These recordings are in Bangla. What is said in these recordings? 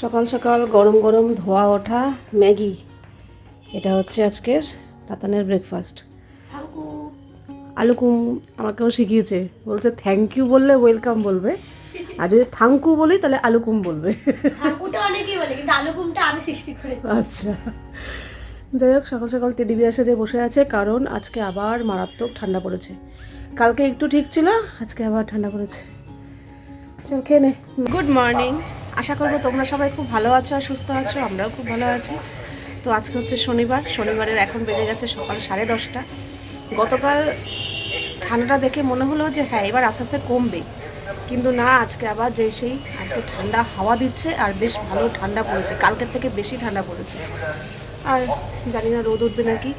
সকাল সকাল গরম গরম ধোয়া ওঠা ম্যাগি। এটা হচ্ছে আজকের তাতানের ব্রেকফাস্ট আলুকুম। আমাকেও শিখিয়েছে। বলছে থ্যাংক ইউ বললে ওয়েলকাম বলবে। আর যদি থাঙ্কু বলি তাহলে আলুকুম বলবে। ঠাকুরটা অনেকেই বলে কিন্তু আলুকুমটা আমি সৃষ্টি করেছি। আচ্ছা। যাই হোক সকাল সকাল টেডি বিয়ার সাথে বসে আছে কারণ আজকে আবার মারাত্মক ঠান্ডা পড়েছে। কালকে একটু ঠিক ছিল আজকে আবার ঠান্ডা পড়েছে। চল খেয়ে নে। গুড মর্নিং আশা করব তোমরা সবাই খুব ভালো আছো আর সুস্থ আছো আমরাও খুব ভালো আছি। তো আজকে হচ্ছে শনিবার শনিবারের এখন বেজে গেছে সকাল সাড়ে দশটা। গতকাল ঠান্ডাটা দেখে মনে হলো যে হ্যাঁ এবার আস্তে আস্তে কমবে। কিন্তু না আজকে আবার যে সেই আজকে ঠান্ডা হাওয়া দিচ্ছে আর বেশ ভালো ঠান্ডা পড়েছে। কালকের থেকে বেশি ঠান্ডা পড়েছে। আর জানি না রোদ উঠবে নাকি।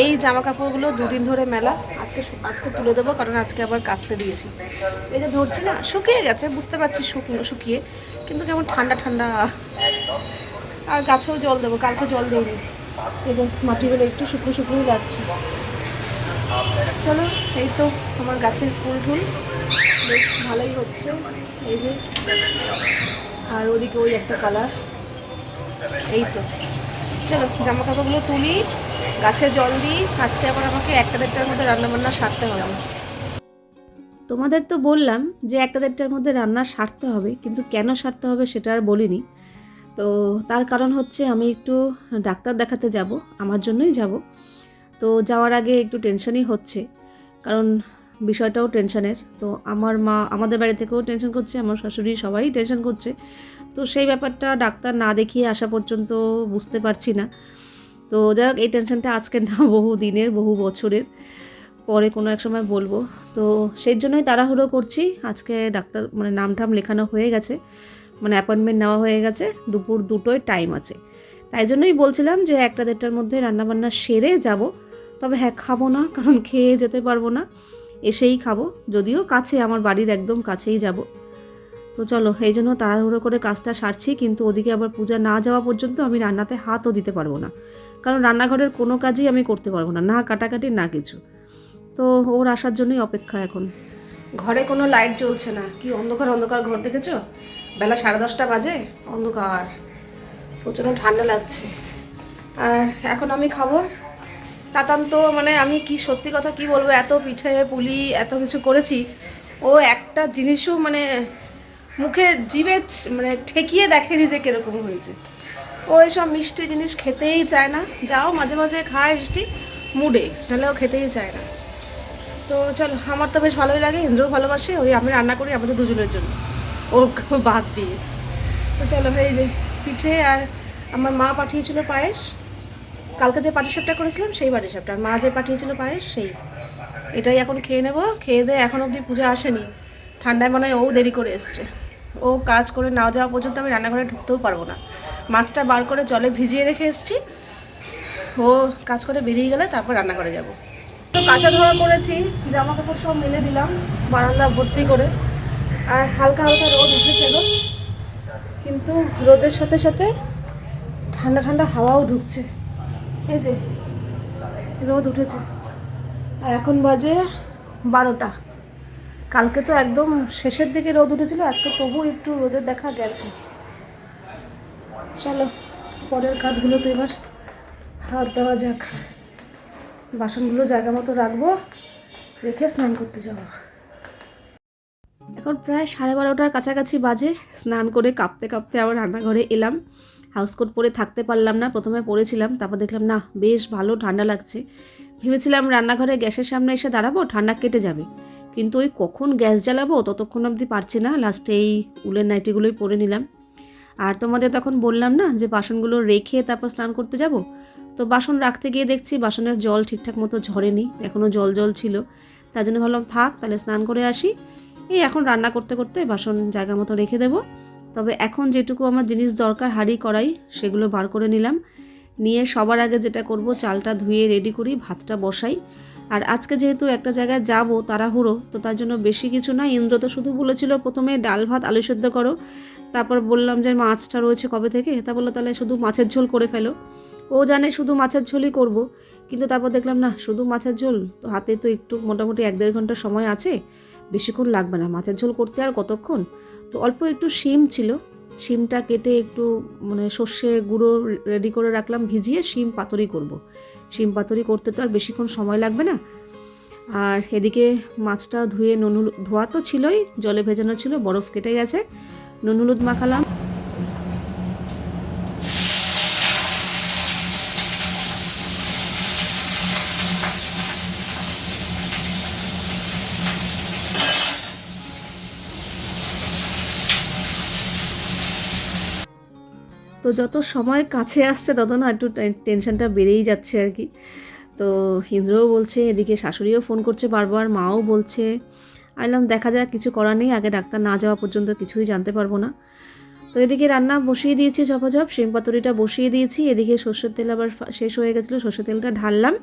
এই জামা কাপড়গুলো দুদিন ধরে মেলা আজকে আজকে তুলে দেবো কারণ আজকে আবার কাচতে দিয়েছি। এই যে ধরছি না শুকিয়ে গেছে বুঝতে পারছি শুকনো শুকিয়ে। কিন্তু কেমন ঠান্ডা ঠান্ডা। আর গাছেও জল দেবো, কালকে জল দিইনি। এই যে মাটিগুলো একটু শুকনো, শুকনোই লাগছে চলো, এই তো আমার গাছের ফুল টুল। বেশ ভালোই হচ্ছে। এই যে, আর ওদিকে ওই একটা কালার। এই তো। চলো জামা কাপড়গুলো তুলি, গাছে জল দিই। আজকে আবার আমাকে একটা দেড়টার মধ্যে রান্নাবান্না সারতে হবে। তোমাদের তো বললাম যে একটা দেড়টার মধ্যে রান্না সারতে হবে, কিন্তু কেন সারতে হবে সেটা আর বলিনি। তো তার কারণ হচ্ছে আমি একটু ডাক্তার দেখাতে যাব, আমার জন্যই যাব। তো যাওয়ার আগে একটু টেনশনই হচ্ছে, কারণ বিষয়টাও টেনশনের। তো আমার মা, আমাদের বাড়ি থেকেও টেনশন করছে, আমার শাশুড়ি সবাই টেনশন করছে। তো সেই ব্যাপারটা ডাক্তার না দেখিয়ে আসা পর্যন্ত বুঝতে পারছি না। তো যাই হোক, এই টেনশনটা আজকের না বহু দিনের বহু বছরের। পরে কোনো এক সময় বলব। তো সেই জন্যই তাড়াহুড়ো করছি। আজকে ডাক্তার মানে নাম ঠাম লেখানো হয়ে গেছে। মানে অ্যাপয়েন্টমেন্ট নেওয়া হয়ে গেছে। দুপুর দুটোয় টাইম আছে। তাই জন্যই বলছিলাম যে একটা দেড়টার মধ্যে রান্নাবান্না সেরে যাব। তবে হ্যাঁ খাব না, কারণ খেয়ে যেতে পারব না। এসেই খাব। যদিও কাছে, আমার বাড়ির একদম কাছেই যাব। তো চলো, এই জন্য তাড়াহুড়ো করে কাজটা সারছি। কিন্তু ওদিকে আবার পূজা না যাওয়া পর্যন্ত আমি রান্নাতে হাতও দিতে পারব না। কারণ রান্নাঘরের কোনো কাজই আমি করতে পারব না। না কাটাকাটি, না কিছু। তো ওর আসার জন্যই অপেক্ষা এখন। ঘরে কোনো লাইট জ্বলছে না। কি অন্ধকার অন্ধকার ঘর দেখেছ? বেলা সাড়ে দশটা বাজে? অন্ধকার। প্রচণ্ড ঠান্ডা লাগছে। আর এখন আমি খাব? তাতান তো মানে আমি কি সত্যি কথা কি বলব, এত পিঠে, পুলি, এত কিছু করেছি। ও একটা জিনিসও মানে মুখে জিভে মানে ঠেকিয়ে দেখেনি যে কীরকম হয়েছে। ও এসব মিষ্টি জিনিস খেতেই চায় না। যাও মাঝে মাঝে খায় মিষ্টি, মুডে। নাহলে ও খেতেই চায় না। তো চলো, আমার তো বেশ ভালোই লাগে, ইন্দ্রও ভালোবাসে, ওই আমি রান্না করি আমাদের দুজনের জন্য। ওর বাদ দিয়ে। তো চলো, এই যে পিঠে আর আমার মা পাঠিয়েছিল পায়েস। কালকে যে পাটিসাপটা করেছিলাম, সেই পাটিসাপটা। মা যে পাঠিয়েছিল পায়েস, সেই। এটাই এখন খেয়ে নেব। খেয়ে দিয়ে এখন অবধি পূজা আসেনি। ঠান্ডায় মনে হয় ও দেরি করে এসছে। ও কাজ করে না যাওয়া পর্যন্ত আমি রান্নাঘরে ঢুকতেও পারব না। মাছটা বার করে জলে ভিজিয়ে রেখে এসছি। ও কাজ করে বেরিয়ে গেলে তারপর রান্না করে যাব। কাঁচা ধোয়া করেছি জামা কাপড় সব মেলে দিলাম, বারান্দা ভর্তি করে। আর হালকা হালকা রোদ উঠেছে গো। কিন্তু রোদের সাথে সাথে ঠান্ডা ঠান্ডা হাওয়াও ঢুকছে। এই যে, রোদ উঠেছে। আর এখন বাজে বারোটা। কালকে তো একদম শেষের দিকে রোদ উঠেছিল, আজকে তবু একটু রোদের দেখা গেছে। চলো, পরের কাজগুলো তো এবার হাত দেওয়া যাক। বাসনগুলো জায়গা মতো রাখব, রেখে স্নান করতে যাব। এখন প্রায় সাড়ে বারোটার কাছাকাছি বাজে, স্নান করে কাঁপতে কাঁপতে আবার রান্নাঘরে এলাম। হাউসকোট পরে থাকতে পারলাম না, প্রথমে পরেছিলাম তারপর দেখলাম, না, বেশ ভালো ঠান্ডা লাগছে। ভেবেছিলাম রান্নাঘরে গ্যাসের সামনে এসে দাঁড়াবো, ঠান্ডা কেটে যাবে। কিন্তু ওই কখন গ্যাস জ্বালাবো ততক্ষণ অবধি পারছি না লাস্টে এই উলের নাইটিগুলোই পরে নিলাম। আর তোমাদের তখন বললাম না যে বাসনগুলো রেখে তারপর স্নান করতে যাব? তো বাসন রাখতে গিয়ে দেখছি বাসনের জল ঠিকঠাক মতো ঝরেনি এখনও জল জল ছিল। তার জন্য ভাবলাম, থাক, তাহলে স্নান করে আসি। এই এখন রান্না করতে করতে বাসন জায়গা মতো রেখে দেবো। তবে এখন যেটুকু আমার জিনিস দরকার, হাঁড়ি, কড়াই, সেগুলো বার করে নিলাম। নিয়ে সবার আগে যেটা করব, চালটা ধুয়ে রেডি করি, ভাতটা বসাই। আর আজকে যেহেতু একটা জায়গায় যাব তাড়াহুড়ো, তো তার জন্য বেশি কিছু না। ইন্দ্র তো শুধু বলেছিল, প্রথমে ডাল ভাত, আলু সেদ্ধ করো। তারপর বললাম যে, মাছটা রয়েছে কবে থেকে? তা বলল, তাহলে শুধু মাছের ঝোল করে ফেলো। ও জানে শুধু মাছের ঝোলই করব, কিন্তু তারপর দেখলাম, না, শুধু মাছের ঝোল, তো হাতে তো একটু মোটামুটি এক দেড় ঘণ্টা সময় আছে, বেশিক্ষণ লাগবে না। মাছের ঝোল করতে আর কতক্ষণ? তো অল্প একটু শিম ছিল, শিমটা কেটে একটু মানে সর্ষে গুঁড়ো রেডি করে রাখলাম, ভিজিয়ে শিম পাতুরি করব। শিম পাতুরি করতে তো আর বেশিক্ষণ সময় লাগবে না। আর এদিকে মাছটা ধুয়ে নুন ধোয়া তো ছিলই, জলে ভেজানো ছিল, বরফ কেটে গেছে নুন হলুদ মাখালাম। তো যত সময় কাছে আসছে তত না একটু টেন- টেনশনটা বেড়েই যাচ্ছে আর কি। তো হিন্দ্রও বলছে, এদিকে শাশুড়িও ফোন করছে বারবার, মাও বলছে আইলাম দেখা যাক, কিছু করার নেই, আগে ডাক্তার না যাওয়া পর্যন্ত কিছুই জানতে পারব না। তো এদিকে রান্না বসিয়ে দিয়েছি ঝপাঝপ, শিম পাতুরিটা বসিয়ে দিয়েছি, এদিকে সর্ষের তেল আবার শেষ হয়ে গেছিল, সর্ষের তেলটা ঢাললাম।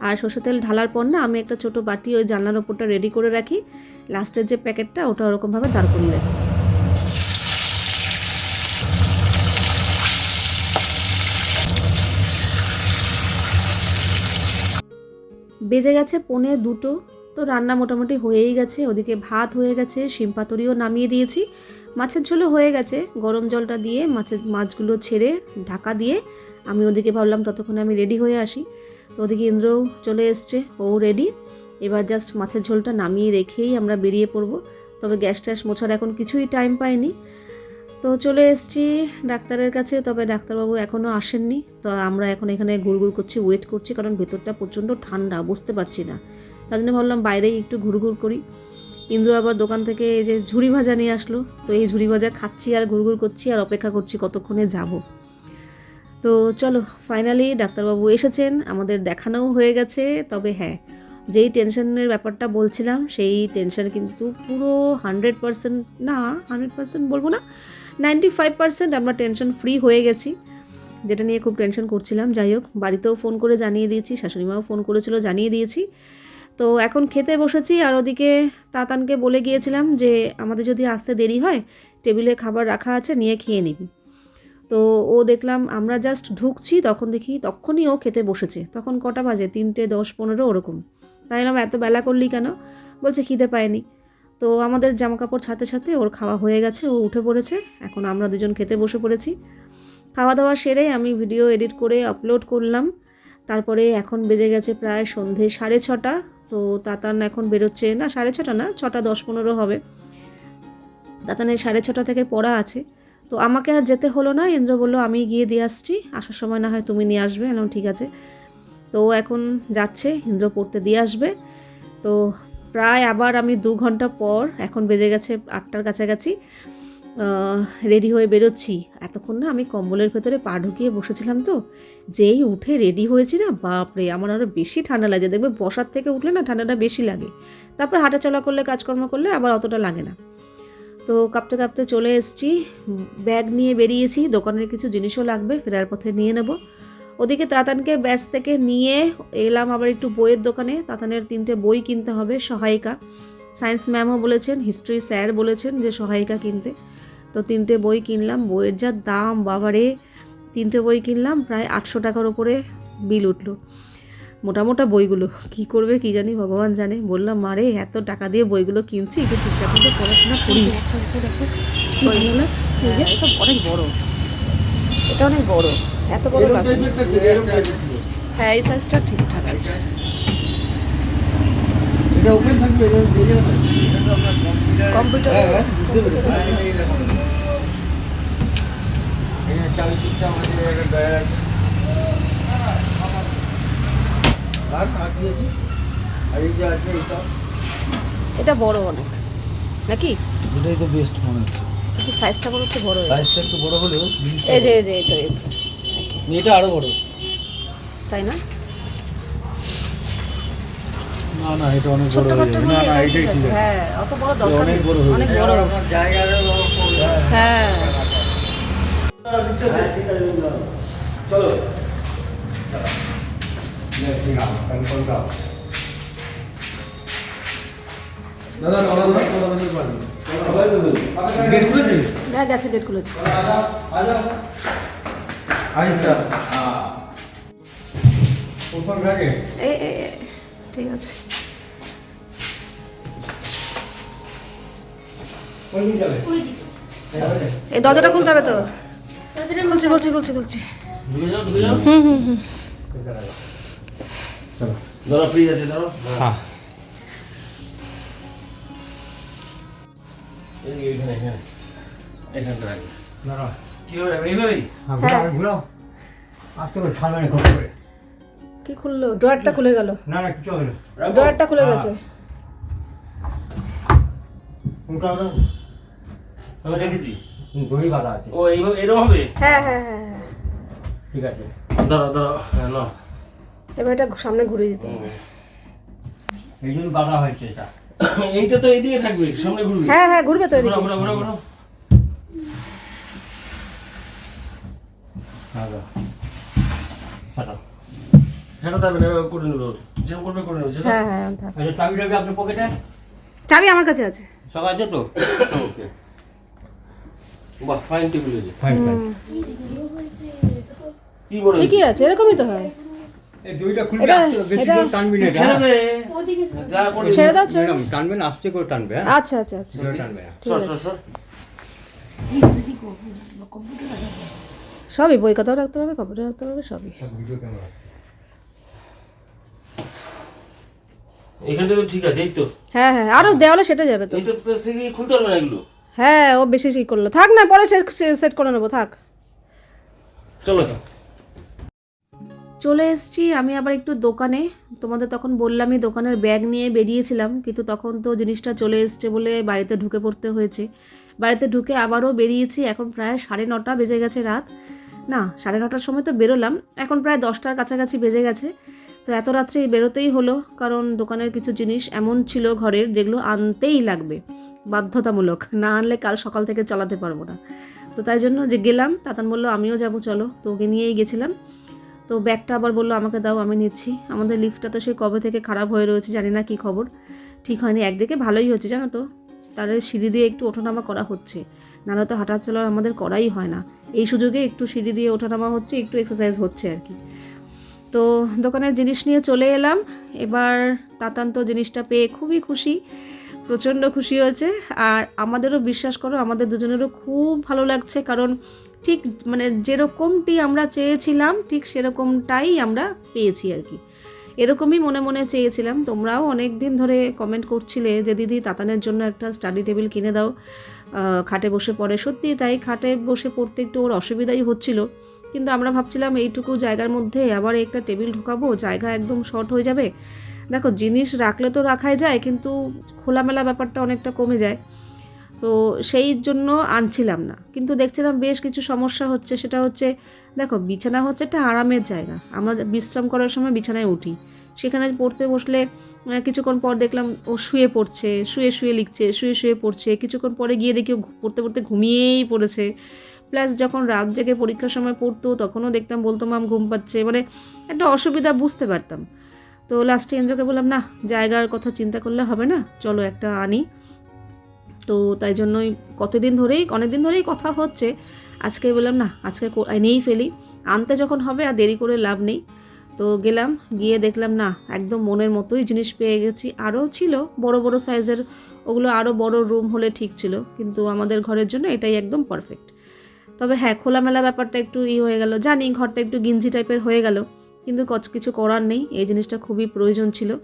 আর সর্ষের তেল ঢালার পর না আমি একটা ছোট বাটি ওই জানলার ওপরটা রেডি করে রাখি লাস্টের যে প্যাকেটটা, ওটা ওরকমভাবে দাঁড় করিয়ে রাখি। বেজে গেছে পনে দুটো। তো রান্না মোটামুটি হয়েই গেছে। ওদিকে ভাত হয়ে গেছে, শিম পাতুরিও নামিয়ে দিয়েছি। মাছের ঝোলও হয়ে গেছে। গরম জলটা দিয়ে মাছের মাছগুলো ছেড়ে ঢাকা দিয়ে আমি ওদিকে ভাবলাম ততক্ষণে আমি রেডি হয়ে আসি। তো ওদিকে ইন্দ্রও চলে এসছে, ও রেডি। এবার জাস্ট মাছের ঝোলটা নামিয়ে রেখেই আমরা বেরিয়ে পড়ব। তবে গ্যাস ট্যাস মোছার এখন কিছুই টাইম পাইনি। তো চলে এসছি ডাক্তারের কাছে, তবে ডাক্তারবাবু এখনও আসেননি। তো আমরা এখন এখানে ঘুরঘুর করছি ওয়েট করছি, কারণ ভেতরটা প্রচণ্ড ঠান্ডা, বুঝতে পারছি না। তার জন্য ভাবলাম বাইরেই একটু ঘুরঘুর করি। ইন্দ্র আবার দোকান থেকে এই যে ঝুড়ি ভাজা নিয়ে আসলো। তো এই ঝুড়ি ভাজা খাচ্ছি আর ঘুরঘুর করছি আর অপেক্ষা করছি কতক্ষণে যাব। তো চলো ফাইনালি ডাক্তারবাবু এসেছেন, আমাদের দেখানোও হয়ে গেছে, তবে হ্যাঁ যেই টেনশনের ব্যাপারটা বলছিলাম, সেই টেনশন কিন্তু পুরো হান্ড্রেড পারসেন্ট না হান্ড্রেড পারসেন্ট বলব না নাইনটি ফাইভ পার্সেন্ট আমরা টেনশন ফ্রি হয়ে গেছি। যেটা নিয়ে খুব টেনশন করছিলাম। যাই হোক, বাড়িতেও ফোন করে জানিয়ে দিয়েছি, শাশুড়িমাও ফোন করেছিল, জানিয়ে দিয়েছি। তো এখন খেতে বসেছি আর ওদিকে তাতানকে বলে গিয়েছিলাম যে, আমাদের যদি আসতে দেরি হয়, টেবিলে খাবার রাখা আছে, নিয়ে খেয়ে নিবি। তো ও দেখলাম, আমরা জাস্ট ঢুকছি। তখন দেখি তখনই ও খেতে বসেছে। তখন কটা বাজে? তিনটে দশ পনেরো, ওরকম। তাই এলাম, এত বেলা করলি কেন? বলছে, খিদে পায়নি। তো আমাদের জামা কাপড় ছাতে ছাতে ওর খাওয়া হয়ে গেছে, ও উঠে পড়েছে। এখন আমরা দুজন খেতে বসে পড়েছি। খাওয়া দাওয়া সেরে আমি ভিডিও এডিট করে আপলোড করলাম। তারপরে এখন বেজে গেছে প্রায় সন্ধে সাড়ে ছটা। তো তাতান এখন বেরোচ্ছে, না সাড়ে ছটা না, ছটা দশ পনেরো হবে। তাতানের সাড়ে ছটা থেকে পড়া আছে। তো আমাকে আর যেতে হলো না, ইন্দ্র বলল, আমি গিয়ে দিয়ে আসছি, আসার সময় না হয় তুমি নিয়ে আসবে। এলাম ঠিক আছে। তো এখন যাচ্ছে, ইন্দ্র পড়তে দিয়ে আসবে। তো প্রায় আবার আমি দু ঘণ্টা পর, এখন বেজে গেছে আটটার কাছাকাছি রেডি হয়ে বেরোচ্ছি। এতক্ষণ না আমি কম্বলের ভেতরে পা ঢুকিয়ে বসেছিলাম তো, যেই উঠে রেডি হয়েছি না, বাপরে, আমার আরও বেশি ঠান্ডা লাগে। দেখবে বসার থেকে উঠলে না ঠান্ডাটা বেশি লাগে। তারপর হাঁটাচলা করলে, কাজকর্ম করলে আবার অতটা লাগে না। তো কাঁপতে কাঁপতে চলে এসেছি, ব্যাগ নিয়ে বেরিয়েছি, দোকানের কিছু জিনিসও লাগবে, ফেরার পথে নিয়ে নেব। ওদিকে তাতানকে ব্যাস থেকে নিয়ে এলাম আবার একটু বইয়ের দোকানে। তাতানের তিনটে বই কিনতে হবে সহায়িকা। সায়েন্স ম্যামও বলেছেন হিস্ট্রি স্যার বলেছেন যে সহায়িকা কিনতে। তো তিনটে বই কিনলাম বইয়ের যা দাম বাবারে তিনটে বই কিনলাম প্রায় আটশো টাকার ওপরে বিল উঠল। মোটা মোটা বইগুলো কি করবে কি জানি ভগবান জানে। বললাম মারে এত টাকা দিয়ে বইগুলো কিনছি একটু ঠিকঠাক মতো পড়াশোনা করিস। বইগুলো অনেক বড়। এটা অনেক বড়। এত বড় হ্যাঁ এই সাইজটা ঠিকঠাক আছে। এটা এটা এটা কম্পিউটার কম্পিউটার হ্যাঁ হ্যাঁ হ্যাঁ, এটা এটা বড় অনেক। নাকি? এটাই তো বেস্ট মনে হচ্ছে। কিন্তু সাইজটা মনে হচ্ছে বড় সাইজটা একটু বড় হলেও এই যে এই যে এই এটা আরও বড় তাই না না না এটা অনেক বড় হয়ে যাবে না না এটাই ঠিক আছে হ্যাঁ অত বড় অনেক। বড় হয়ে অনেক। বড় হ্যাঁ দাদা দাদা গেট খুলেছে হ্যাঁ গেছে ডেট খুলেছে আইসটা ওপর ব্যাগে। এই ঠিক আছে। এই দরজাটা খুলতে হবে তো। খুলছি খুলছি খুলছি খুলছি। হুম হুম হুম। ধরো ফ্রিজ আছে ধরো হ্যাঁ। এখানে এখানে। এখানটা রাখবে। দাঁড়াও। হ্যাঁ হ্যাঁ। কি খুললো? ড্রয়ারটা খুলে গেল। না না কিছু হবে ড্রয়ারটা খুলে গেছে। আমি রেখেছি দড়ি বাঁধা আছে। ও এইভাবে এরকম হবে? হ্যাঁ হ্যাঁ হ্যাঁ হ্যাঁ। ঠিক আছে। হ্যাঁ এবার এটা সামনে ঘুরে দিতে হবে। এই জন্য বাঁধা হয়েছে এটা। এইটা তো এইদিকে থাকবে সামনে ঘুরবে। হ্যাঁ হ্যাঁ ঘুরবে তো এদিকে। ঘোরা ঘোরা ঘোরা হ্যাঁ দাও ছাড়াও সেটা যাবে না এভাবে করে নেব যেরকম করবে করে নেব সেটা হ্যাঁ হ্যাঁ থাক। আচ্ছা চাবি আমার কাছে আছে। সব আছে তো? ওকে। বাহ ফাইন টেবিল হয়েছে ফাইন ফাইন কি মনে ঠিকই আছে এরকমই তো হ্যাঁ। আচ্ছা আচ্ছা আচ্ছা। ঠিক সবই বই কথাও রাখতে পারবে কম্পিউটার রাখতে পারবে সবই। এখানটা তো ঠিক আছে এই তো। হ্যাঁ হ্যাঁ আরও দেওয়ালে সেটা যাবে তো। এইটা তো সেদিকে খুলতে পারবে না এগুলো? হ্যাঁ ও বেশি সেই করল। থাক না পরে সেট করে নেব থাক। চলো চলে এসেছি আমি আবার একটু দোকানে। তোমাদের তখন বললামই দোকানের ব্যাগ নিয়ে বেরিয়েছিলাম কিন্তু তখন তো জিনিসটা চলে এসছে বলে বাড়িতে ঢুকে পড়তে হয়েছে। বাড়িতে ঢুকে আবারও বেরিয়েছি এখন প্রায় সাড়ে নটা বেজে গেছে রাত। না, সাড়ে নটার সময় তো বেরোলাম। এখন প্রায় দশটার কাছাকাছি বেজে গেছে। তো এত রাত্রে বেরোতেই হলো, কারণ দোকানের কিছু জিনিস এমন ছিল ঘরের যেগুলো আনতেই লাগবে, বাধ্যতামূলক। না আনলে কাল সকাল থেকে চালাতে পারব না। তো তাই জন্য যে গেলাম, তাতান বলল, আমিও যাব, চলো। তো ওকে নিয়েই গেছিলাম। তো ব্যাগটা আবার বলল, আমাকে দাও, আমি নিচ্ছি। আমাদের লিফটটা তো সেই কবে থেকে খারাপ হয়ে রয়েছে জানি না, কী খবর? ঠিক হয়নি। একদিকে ভালোই হচ্ছে, জানো তো? তাদের সিঁড়ি দিয়ে একটু ওঠানামা করা হচ্ছে। নাহলে তো হাঁটা চলা আমাদের করাই হয় না। এই সুযোগে একটু সিঁড়ি দিয়ে ওঠানামা হচ্ছে, একটু এক্সারসাইজ হচ্ছে আর কি। তো দোকানের জিনিস নিয়ে চলে এলাম। এবার তাতান্ত জিনিসটা পেয়ে খুবই খুশি, প্রচণ্ড খুশি হয়েছে। আর আমাদেরও বিশ্বাস করো, আমাদের দুজনেরও খুব ভালো লাগছে, কারণ ঠিক মানে যেরকমটি আমরা চেয়েছিলাম, ঠিক সেরকমটাই আমরা পেয়েছি আর কি। এরকমই মনে মনে চেয়েছিলাম। তোমরাও অনেক দিন ধরে কমেন্ট করছিলে যে, দিদি, তাতানের জন্য একটা স্টাডি টেবিল কিনে দাও। খাটে বসে পড়ে। সত্যি তাই, খাটে বসে পড়তে একটু ওর অসুবিধাই হচ্ছিল। কিন্তু আমরা ভাবছিলাম এইটুকু জায়গার মধ্যে আবার একটা টেবিল ঢোকাবো, জায়গা একদম শর্ট হয়ে যাবে। দেখো, জিনিস রাখলে তো রাখাই যায়, কিন্তু খোলামেলা ব্যাপারটা অনেকটা কমে যায়। তো সেই জন্য আনছিলাম না। কিন্তু দেখছিলাম বেশ কিছু সমস্যা হচ্ছে। সেটা হচ্ছে, দেখো, বিছানা হচ্ছে একটা আরামের জায়গা। আমরা বিশ্রাম করার সময় বিছানায় উঠি। সেখানে পড়তে বসলে কিছুক্ষণ পর দেখলাম ও শুয়ে পড়ছে, শুয়ে শুয়ে লিখছে, শুয়ে শুয়ে পড়ছে। কিছুক্ষণ পরে গিয়ে দেখি ও পড়তে পড়তে ঘুমিয়েই পড়েছে। প্লাস যখন রাত জেগে পরীক্ষার সময় পড়তো, তখনও দেখতাম বলতো, মাম, ঘুম পাচ্ছে। মানে একটা অসুবিধা বুঝতে পারতাম। তো লাস্টে ইন্দ্রকে বললাম, না, জায়গার কথা চিন্তা করলে হবে না, চলো একটা আনি। তো তাই জন্যই কতদিন ধরেই অনেক দিন ধরেই কথা হচ্ছে। আজকে বললাম, না, আজকে এনেই ফেলি। আনতে যখন হবে আর দেরি করে লাভ নেই। তো গেলাম, গিয়ে দেখলাম, না, একদম মনের মতোই জিনিস পেয়ে গেছি। আরও ছিল বড় বড় সাইজের, ওগুলো আরও বড় রুম হলে ঠিক ছিল, কিন্তু আমাদের ঘরের জন্য এটাই একদম পারফেক্ট তবে হ্যাঁ খোলামেলা ব্যাপারটা একটু ই হয়ে গেল। জানি ঘরটা একটু গিঞ্জি টাইপের হয়ে গেল, কিন্তু কচ- কিছু করার নেই, এই জিনিসটা খুবই প্রয়োজন ছিল।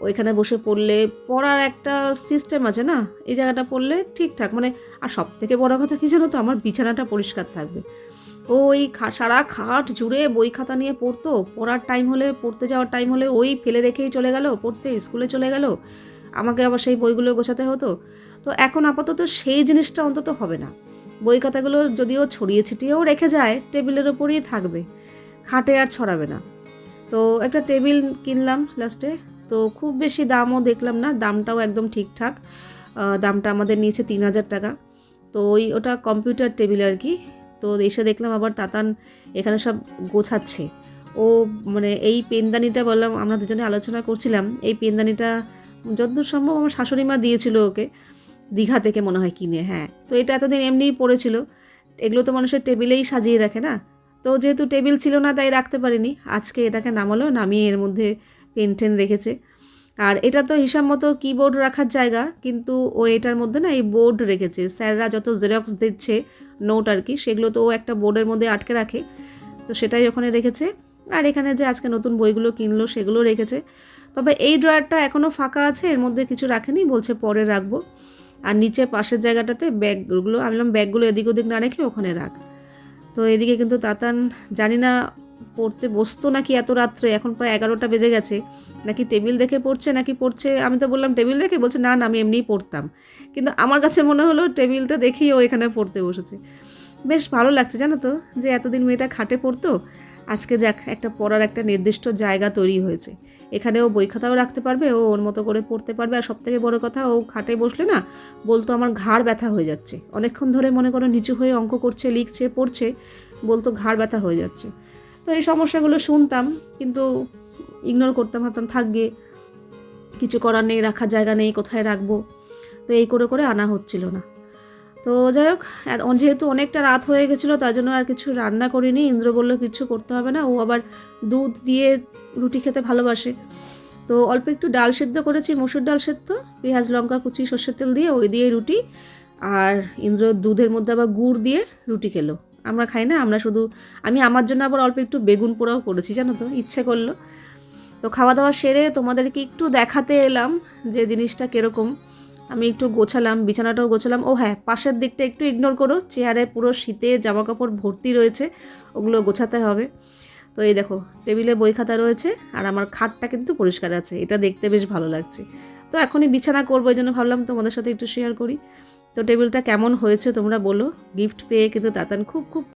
ওইখানে বসে পড়লে পড়ার একটা সিস্টেম আছে, না, এই জায়গাটা পড়লে ঠিকঠাক। মানে আর সব থেকে বড় কথা কী জানো তো, আমার বিছানাটা পরিষ্কার থাকবে। ওই সারা খাট জুড়ে বই খাতা নিয়ে পড়তো। পড়ার টাইম হলে, পড়তে যাওয়ার টাইম হলে ওই ফেলে রেখেই চলে গেল, পড়তে স্কুলে চলে গেল। আমাকে আবার সেই বইগুলো গোছাতে হতো। তো এখন আপাতত সেই জিনিসটা অন্তত হবে না। বই খাতাগুলো যদিও ছড়িয়ে ছিটিয়েও রেখে যায়, টেবিলের ওপরেই থাকবে। খাটে আর ছড়াবে না। তো একটা টেবিল কিনলাম লাস্টে তো খুব বেশি দামও দেখলাম না, দামটাও একদম ঠিকঠাক। দামটা আমাদের নিয়েছে তিন হাজার টাকা। তো ওই ওটা কম্পিউটার টেবিল আর কি। তো এসে দেখলাম আবার তাতান এখানে সব গোছাচ্ছে। ও মানে এই পেনদানিটা বললাম, আমরা দুজনে আলোচনা করছিলাম, এই পেনদানিটা যতদূর সম্ভব আমার শাশুড়ি মা দিয়েছিল ওকে, দীঘা থেকে মনে হয় কিনে হ্যাঁ। তো এটা এতদিন এমনিই পড়েছিল, এগুলো তো মানুষের টেবিলেই সাজিয়ে রাখে না। তো যেহেতু টেবিল ছিল না, তাই রাখতে পারিনি। আজকে এটাকে নামালো, নামিয়ে এর মধ্যে পেন টেন রেখেছে। আর এটা তো হিসাব মতো কিবোর্ড রাখার জায়গা, কিন্তু ও এটার মধ্যে না এই বোর্ড রেখেছে। স্যাররা যত জেরক্স দিচ্ছে নোট আর কি, সেগুলো তো ও একটা বোর্ডের মধ্যে আটকে রাখে। তো সেটাই ওখানে রেখেছে। আর এখানে যে আজকে নতুন বইগুলো কিনলো, সেগুলো রেখেছে। তবে এই ড্রয়ারটা এখনও ফাঁকা আছে, এর মধ্যে কিছু রাখেনি, বলছে পরে রাখব। আর নিচে পাশের জায়গাটাতে ব্যাগগুলো আমি বললাম ব্যাগগুলো এদিক ওদিক না রেখে ওখানে রাখ। তো এদিকে কিন্তু তাতান, জানি না পড়তে বসতো নাকি এত রাত্রে? এখন প্রায় এগারোটা বেজে গেছে। নাকি টেবিল দেখে পড়ছে, নাকি পড়ছে? আমি তো বললাম, টেবিল দেখে? বলছে, না না, আমি এমনিই পড়তাম। কিন্তু আমার কাছে মনে হলো টেবিলটা দেখেই ও এখানে পড়তে বসেছে। বেশ ভালো লাগছে, জানো তো, যে এতদিন মেয়েটা খাটে পড়তো। আজকে যাক, একটা পড়ার একটা নির্দিষ্ট জায়গা তৈরি হয়েছে। এখানে ও বই খাতাও রাখতে পারবে, ও ওর মতো করে পড়তে পারবে। আর সবথেকে বড় কথা, ও খাটে বসলে না, বলতো আমার ঘাড় ব্যথা হয়ে যাচ্ছে। অনেকক্ষণ ধরে মনে করো নিচু হয়ে অঙ্ক করছে, লিখছে, পড়ছে, বলতো ঘাড় ব্যথা হয়ে যাচ্ছে। তো এই সমস্যাগুলো শুনতাম, কিন্তু ইগনোর করতাম, ভাবতাম থাকবে কিছু করার নেই, রাখার জায়গা নেই, কোথায় রাখব? তো এই করে করে আনা হচ্ছিল না। তো যাই হোক যেহেতু অনেকটা রাত হয়ে গেছিল, তার জন্য আর কিছু রান্না করিনি। ইন্দ্র বলল, কিছু করতে হবে না। ও আবার দুধ দিয়ে রুটি খেতে ভালোবাসে। তো অল্প একটু ডাল সেদ্ধ করেছি, মসুর ডাল সেদ্ধ, পেঁয়াজ, লঙ্কা, কুচি, সর্ষের তেল দিয়ে, ওই দিয়ে রুটি। আর ইন্দ্র দুধের মধ্যে আবার গুড় দিয়ে রুটি খেলো। আমরা খাই না, আমরা শুধু, আমি আমার জন্য আবার অল্প একটু বেগুন পোড়াও করেছি, জানো তো, ইচ্ছে করল। তো খাওয়া দাওয়া সেরে তোমাদেরকে একটু দেখাতে এলাম যে জিনিসটা কীরকম। আমি একটু গোছালাম, বিছানাটাও গোছালাম। ও হ্যাঁ পাশের দিকটা একটু ইগনোর করো, চেয়ারে পুরো শীতে জামা কাপড় ভর্তি রয়েছে, ওগুলো গোছাতে হবে। তো এই দেখো, টেবিলে বই খাতা রয়েছে আর আমার খাটটা কিন্তু পরিষ্কার আছে, এটা দেখতে বেশ ভালো লাগছে। তো এখনই বিছানা করব, এই জন্য ভাবলাম তোমাদের সাথে একটু শেয়ার করি। তো টেবিলটা কেমন হয়েছে তোমরা বলো। গিফট পেয়ে কিন্তু দাতান খুব খুব